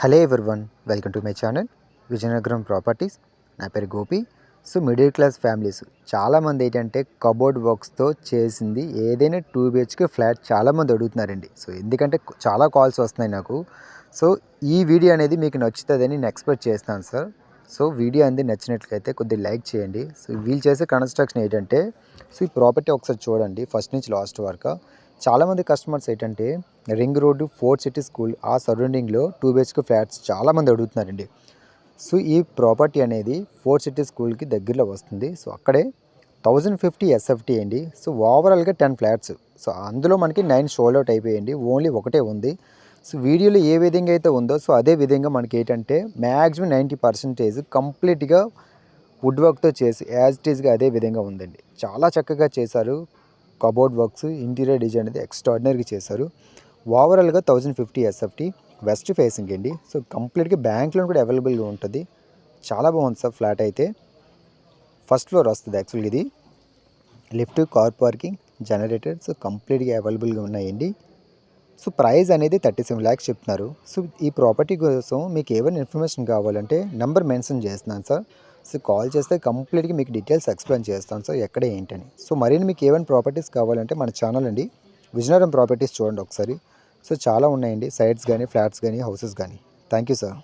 Hello everyone welcome to my channel Vizianagaram properties. నా పేరు Gopi. So middle class families చాలామంది ఏంటంటే cupboard వర్క్స్తో చేసింది ఏదైనా టూ బిహెచ్కే ఫ్లాట్ చాలామంది అడుగుతున్నారండి. సో ఎందుకంటే చాలా కాల్స్ వస్తున్నాయి నాకు. సో ఈ వీడియో అనేది మీకు నచ్చుతుందని నేను ఎక్స్పెక్ట్ చేస్తాను సార్. సో వీడియో అనేది నచ్చినట్లయితే కొద్దిగా లైక్ చేయండి. సో వీళ్ళు చేసే కన్స్ట్రక్షన్ ఏంటంటే సో ఈ ప్రాపర్టీ ఒకసారి చూడండి ఫస్ట్ నుంచి లాస్ట్ వరకు. చాలామంది కస్టమర్స్ ఏంటంటే ring road fourth city school ఆ సరౌండింగ్లో టూ బిహెచ్కే ఫ్లాట్స్ చాలామంది అడుగుతున్నారండి. సో ఈ ప్రాపర్టీ అనేది ఫోర్త్ సిటీ స్కూల్కి దగ్గరలో వస్తుంది. సో అక్కడే థౌజండ్ ఫిఫ్టీ ఎస్ఎఫ్టీ అండి. సో ఓవరాల్గా టెన్ ఫ్లాట్స్ సో అందులో మనకి నైన్ షోల్ అవుట్ అయిపోయండి ఓన్లీ ఒకటే ఉంది. సో వీడియోలో ఏ విధంగా అయితే ఉందో సో అదే విధంగా మనకి ఏంటంటే మ్యాక్సిమం నైంటీ పర్సెంటేజ్ కంప్లీట్గా వుడ్ వర్క్తో చేసి యాజ్ ఇట్ ఈస్గా అదే విధంగా ఉందండి. చాలా చక్కగా చేశారు. కబోర్డ్ వర్క్స్ ఇంటీరియర్ డిజైన్ అనేది ఎక్స్ట్రాడినరీగా చేశారు. ఓవరాల్గా thousand fifty SFT west facing అండి. సో కంప్లీట్గా బ్యాంక్ లోన్ కూడా అవైలబుల్గా ఉంటుంది. చాలా బాగుంది సార్ ఫ్లాట్ అయితే. ఫస్ట్ ఫ్లోర్ వస్తుంది యాక్చువల్గా ఇది. Lift car parking generator so కంప్లీట్గా అవైలబుల్గా ఉన్నాయండి. సో ప్రైస్ అనేది థర్టీ సెవెన్ ల్యాక్స్ చెప్తున్నారు. సో ఈ ప్రాపర్టీ కోసం మీకు ఏమైనా ఇన్ఫర్మేషన్ కావాలంటే నెంబర్ మెన్షన్ చేస్తున్నాను సార్. సో కాల్ చేస్తే కంప్లీట్గా మీకు డీటెయిల్స్ ఎక్స్ప్లెయిన్ చేస్తాను. సో ఎక్కడ ఏంటని. సో మరిన్ని మీకు ఏమైనా ప్రాపర్టీస్ కావాలంటే మన ఛానల్ అండి. విజయనగరం ప్రాపర్టీస్ చూడండి ఒకసారి. సో చాలా ఉన్నాయండి. సైట్స్ కానీ ఫ్లాట్స్ కానీ హౌసెస్ కానీ థ్యాంక్ యూ సార్.